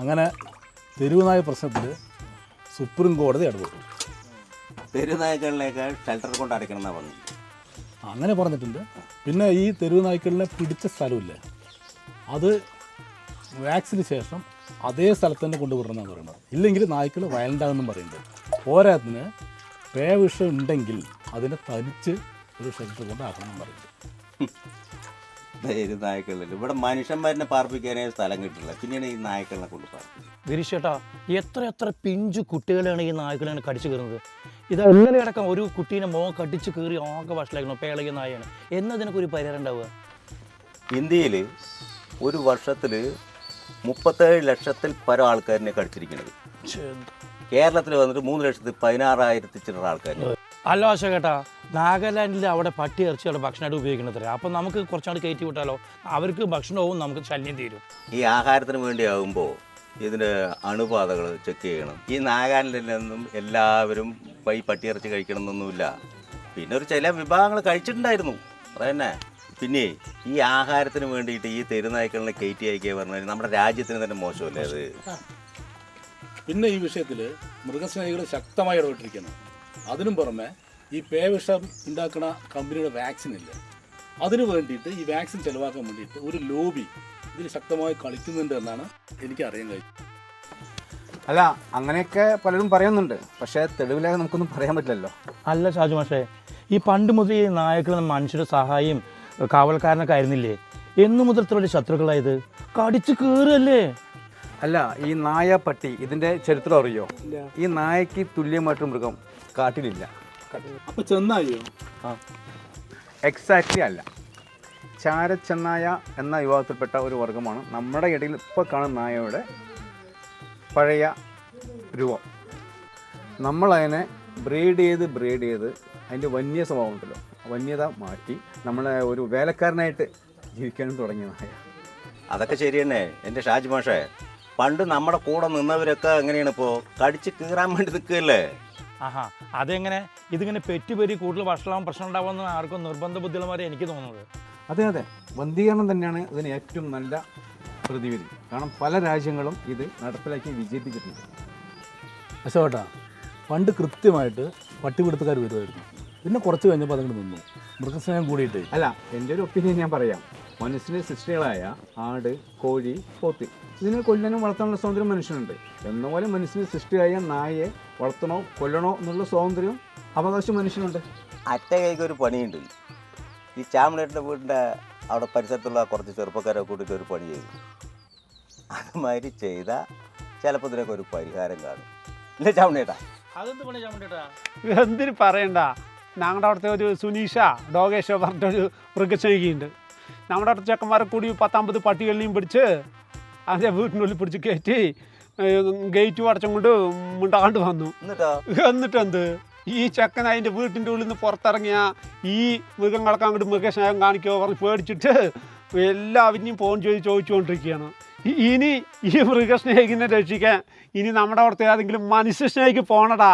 അങ്ങനെ തെരുവുനായ പ്രശ്നത്തിൽ സുപ്രീം കോടതി ഇടപെട്ടു. തെരുവുനായ്ക്കളിലേക്ക് ഷെൽട്ടർ കൊണ്ട് അടയ്ക്കണം എന്നാണ് പറഞ്ഞു അങ്ങനെ പറഞ്ഞിട്ടുണ്ട്. പിന്നെ ഈ തെരുവുനായ്ക്കളിനെ പിടിച്ച സ്ഥലമില്ലേ? അത് വാക്സിന് ശേഷം അതേ സ്ഥലത്ത് തന്നെ കൊണ്ടുവിടണമെന്നാണ് പറയുന്നത്. ഇല്ലെങ്കിൽ നായ്ക്കൾ വയലന്റാണെന്നും പറയുന്നുണ്ട് പോരാത്തിന് പേവിഷം ഉണ്ടെങ്കിൽ അതിനെ തനിച്ച് ഒരു ഷെൽട്ടർ കൊണ്ട് പറയുന്നുണ്ട് തെരുനായ്ക്കളിൽ ഇവിടെ മനുഷ്യന്മാരിനെ പാർപ്പിക്കാനേ സ്ഥലം കിട്ടില്ല. പിന്നെയാണ് ഈ നായ്ക്കളിനെ കൊണ്ട് പാർപ്പിക്കുന്നത് ഗിരീഷേട്ടാ എത്ര എത്ര പിഞ്ചു കുട്ടികളെയാണ് ഈ നായ്ക്കളെയാണ് കടിച്ചു കയറുന്നത്? ഇത് ഇന്നലെ അടക്കം ഒരു കുട്ടീനെ മോൻ കടിച്ച് കയറി ആകെ വഷളായിരുന്നു പേളയ്ക്ക് നായാണ് എന്നതിനൊക്കെ ഒരു പരിഹാരം ഉണ്ടാവുക? ഇന്ത്യയിൽ ഒരു വർഷത്തിൽ മുപ്പത്തേഴ് ലക്ഷത്തിൽ പരം ആൾക്കാരിനെ കടിച്ചിരിക്കുന്നത്. കേരളത്തിൽ വന്നിട്ട് മൂന്ന് ലക്ഷത്തി പതിനാറായിരത്തി ചില്ലറ ആൾക്കാർ അല്ല അശോകേട്ടാ നാഗാലാൻഡിൽ അവിടെ പട്ടി ഇറച്ചിയുടെ ഭക്ഷണമായിട്ട് ഉപയോഗിക്കുന്നത്. അപ്പം നമുക്ക് കുറച്ചുകൂടി കയറ്റി വിട്ടാലോ? അവർക്ക് ഭക്ഷണവും നമുക്ക് ശല്യം തീരും. ഈ ആഹാരത്തിന് വേണ്ടി ആകുമ്പോൾ ഇതിന്റെ അണുബാധകൾ ചെക്ക് ചെയ്യണം. ഈ നാഗാലാൻഡിൽ നിന്നും എല്ലാവരും ഈ പട്ടിയിറച്ചി കഴിക്കണം എന്നൊന്നുമില്ല പിന്നെ ഒരു ചില വിഭാഗങ്ങൾ കഴിച്ചിട്ടുണ്ടായിരുന്നു. അതന്നെ. പിന്നെ ഈ ആഹാരത്തിന് വേണ്ടിയിട്ട് ഈ തെരുനായ്ക്കളിനെ കയറ്റി അയക്കുക പറഞ്ഞാൽ നമ്മുടെ രാജ്യത്തിന് തന്നെ മോശമല്ലേ അത്? പിന്നെ ഈ വിഷയത്തിൽ മൃഗസ്നേഹികൾ ശക്തമായി ഇടപെട്ടിരിക്കുന്നു. അതിനും പുറമെ ഈ പേവിഷം ഉണ്ടാക്കുന്ന കമ്പനിയുടെ വാക്സിൻ ഇല്ല? അതിനു വേണ്ടിയിട്ട് ഈ വാക്സിൻ ചെലവാക്കാൻ വേണ്ടിയിട്ട് ഒരു ലോബി ഇതിൽ ശക്തമായി കളിക്കുന്നുണ്ട് എന്നാണ് എനിക്ക് അറിയാൻ കഴിഞ്ഞത് അല്ല അങ്ങനെയൊക്കെ പലരും പറയുന്നുണ്ട്. പക്ഷേ തെളിവില്ലാതെ നമുക്കൊന്നും പറയാൻ പറ്റില്ലല്ലോ. അല്ല ഷാജു മാഷേ ഈ പണ്ട് മുതൽ ഈ നായകൾ മനുഷ്യരുടെ സഹായം കാവൽക്കാരനൊക്കെ ആയിരുന്നില്ലേ? എന്നു മുതലത്തിലുള്ള ശത്രുക്കളായത് കടിച്ചു കയറല്ലേ അല്ല ഈ നായ പട്ടി ഇതിന്റെ ചരിത്രം അറിയോ? ഈ നായക്ക് തുല്യമായിട്ട് മൃഗം കാട്ടിലില്ല. അപ്പൊ ചെന്നായോ? എക്സാക്ട്ലി അല്ല. ചാരച്ചെന്നായ എന്ന വിഭാഗത്തിൽപ്പെട്ട ഒരു വർഗമാണ് നമ്മുടെ ഇടയിൽ ഇപ്പോൾ കാണുന്ന നായയുടെ പഴയ രൂപം. നമ്മളതിനെ ബ്രീഡ് ചെയ്ത് ബ്രീഡ് ചെയ്ത് അതിന്റെ വന്യ സ്വഭാവം ഉണ്ടല്ലോ. വന്യത മാറ്റി നമ്മളെ ഒരു വേലക്കാരനായിട്ട് ജീവിക്കാനും തുടങ്ങിയ നായ. അതൊക്കെ ശരി തന്നെ. എന്റെ ഷാജി മാഷേ പണ്ട് നമ്മുടെ കൂടെ നിന്നവരൊക്കെ എങ്ങനെയാണ് ഇപ്പോ? കടിച്ച് കീറാൻ വേണ്ടി നിൽക്കുകയല്ലേ? ആഹാ അതെങ്ങനെ? ഇതിങ്ങനെ പെറ്റുപെരി കൂടുതൽ വഷളാവും പ്രശ്നം ഉണ്ടാവുമെന്ന് ആർക്കും നിർബന്ധ ബുദ്ധിമുമാരെ എനിക്ക് തോന്നുന്നത്. അതെ അതെ. വന്ധീകരണം തന്നെയാണ് ഇതിന് ഏറ്റവും നല്ല പ്രതിവിധി. കാരണം പല രാജ്യങ്ങളും ഇത് നടപ്പിലാക്കി വിജയിപ്പിച്ചിട്ടുണ്ട്. അശോട്ടാ പണ്ട് കൃത്യമായിട്ട് പട്ടിപിടുത്തക്കാർ വരുമായിരുന്നു. പിന്നെ കുറച്ച് കഴിഞ്ഞപ്പോൾ അതങ്ങോട്ട് നിന്നു. മൃഗസ്നേഹം കൂടിയിട്ട്. അല്ല എന്റെ ഒരു ഒപ്പീനിയൻ ഞാൻ പറയാം. മനുഷ്യന്റെ സൃഷ്ടികളായ ആട് കോഴി പോത്ത്. ഇതിനെ കൊല്ലാനും വളർത്താനുള്ള സ്വാതന്ത്ര്യം മനുഷ്യനുണ്ട്. എന്നപോലെ മനുഷ്യന് സൃഷ്ടിയായ നായയെ വളർത്തണോ കൊല്ലണോ എന്നുള്ള സ്വാതന്ത്ര്യം അവകാശം മനുഷ്യനുണ്ട്. അറ്റ കൈക്ക് ഒരു പണിയുണ്ട്. ഈ ചാമളേട്ടന്റെ വീടിന്റെ അവിടെ പരിസരത്തുള്ള കുറച്ച് ചെറുപ്പക്കാരെ കൂട്ടിയിട്ട് ഒരു പണി ചെയ്തു. അതുമാതിരി ചെയ്താൽ ചിലപ്പോൾ ഇതിനൊക്കെ ഒരു പരിഹാരം കാണും. ഇല്ലേ ചാമണേട്ടാ എന്തിനു പണി ചാമുണ്ടേട്ടാ എന്തിന് പറയണ്ട. ഞങ്ങളുടെ അവിടുത്തെ ഒരു സുനീഷ ഡോഗേഷോ പറഞ്ഞിട്ടൊരു മൃഗസ്നേഹിയുണ്ട് നമ്മുടെ അടുത്ത ചെക്കന്മാരെ കൂടി പത്തമ്പത് പട്ടികളിനെയും പിടിച്ച് അതിന്റെ വീട്ടിനുള്ളിൽ പിടിച്ച് കയറ്റി ഗേറ്റ് അടച്ചും കൊണ്ട് മുണ്ടാണ്ട് വന്നു. എന്നിട്ട്? എന്നിട്ടെന്ത്? ഈ ചെക്കൻ അതിന്റെ വീട്ടിന്റെ ഉള്ളിൽ നിന്ന് പുറത്തിറങ്ങിയ ഈ മൃഗങ്ങളൊക്കെ അങ്ങോട്ട് മൃഗസ്നേഹം കാണിക്കുമോ പറഞ്ഞ് പേടിച്ചിട്ട് എല്ലാവരെയും ഫോൺ ചെയ്ത് ചോദിച്ചുകൊണ്ടിരിക്കുകയാണ്. ഇനി ഈ മൃഗസ്നേഹിനെ രക്ഷിക്കാൻ ഇനി നമ്മുടെ അവിടുത്തെ ഏതെങ്കിലും മനുഷ്യ സ്നേഹിക്ക് പോണടാ.